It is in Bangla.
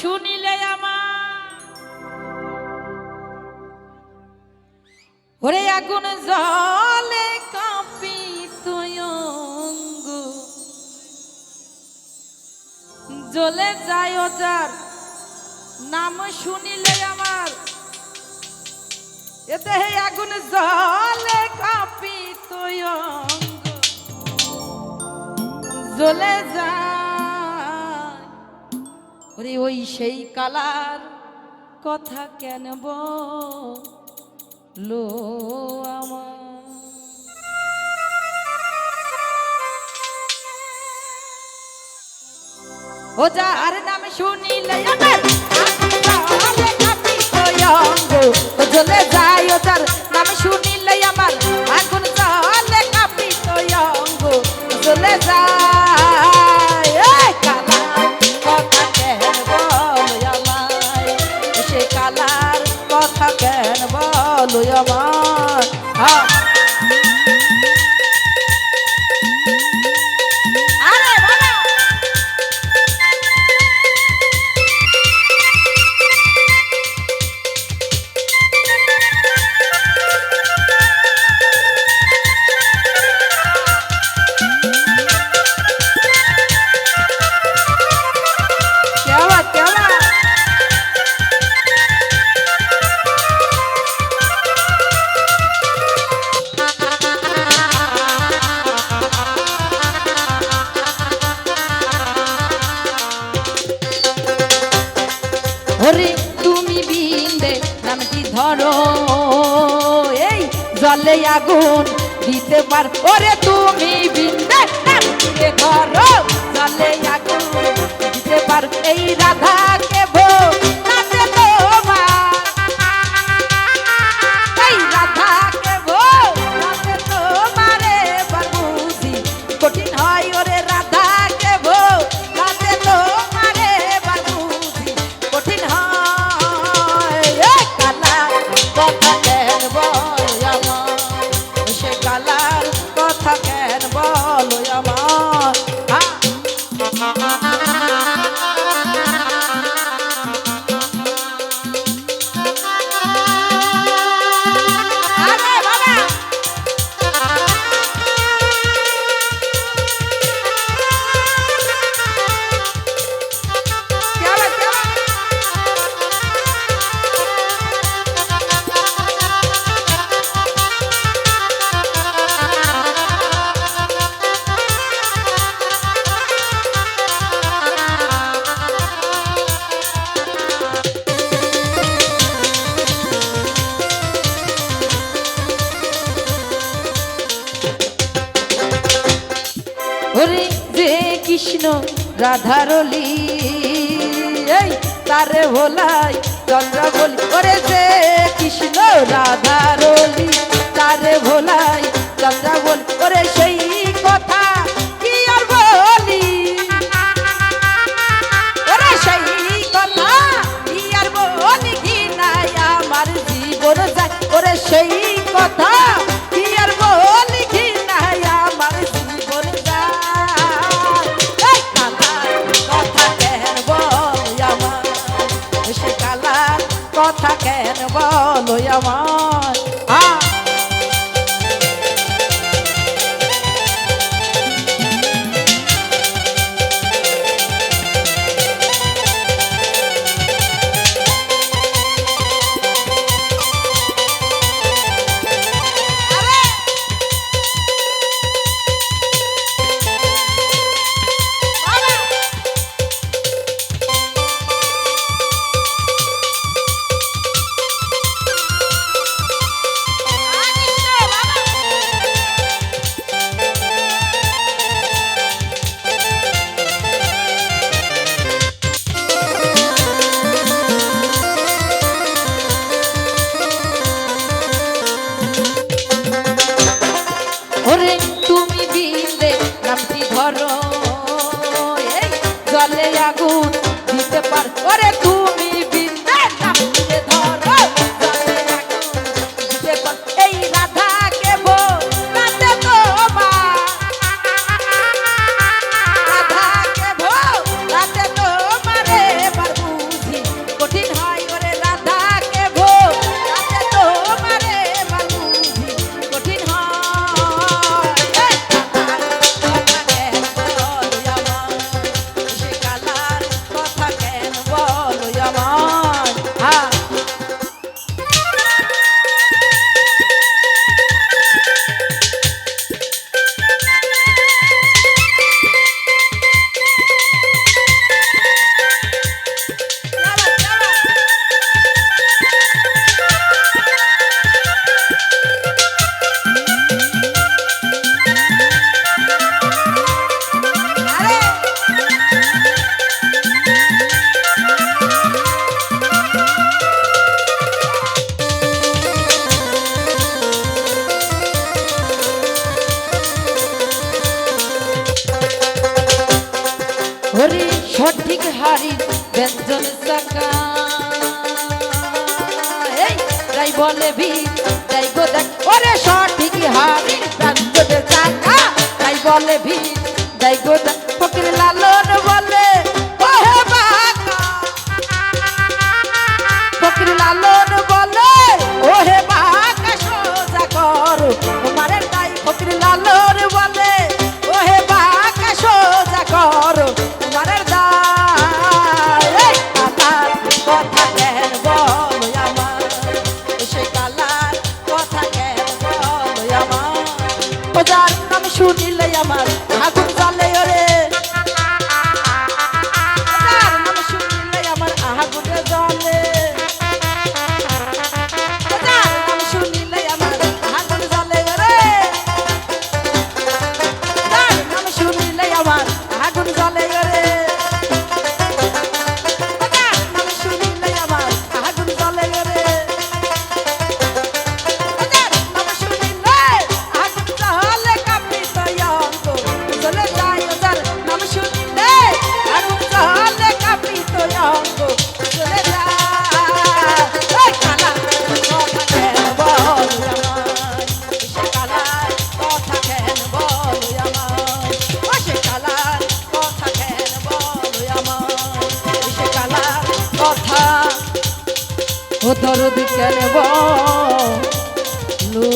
শুনিলে আমার। ওরে আগুন জলে কাঁপি তুই অঙ্গ। জ্বলে যায় যার নাম শুনিলে আমার। এতে হে আগুন জলে কাঁপি তুই অঙ্গ। জ্বলে যায় ওরে ওই সেই কালার কথা কেন লো আমার? ও যার নাম শুনিলে জ্বলে যায়, ও যার নাম শুনিলে আমার আগুন জ্বলে কাঁপি তুই অঙ্গ। জ্বলে যায় নামটি এই জলে আগুন দিতে পার ওরে তুমি ওরে যে কৃষ্ণ রাধারলি এই তারে ভোলাই চন্দ্র বলি ওরে যে কৃষ্ণ রাধারলি barro. সাকা এই, যাই বলে ভি যাই গো দেখ। ওরে সঠিক হারি প্রাণ সাকা যাই বলে ভি সরদ কেন লু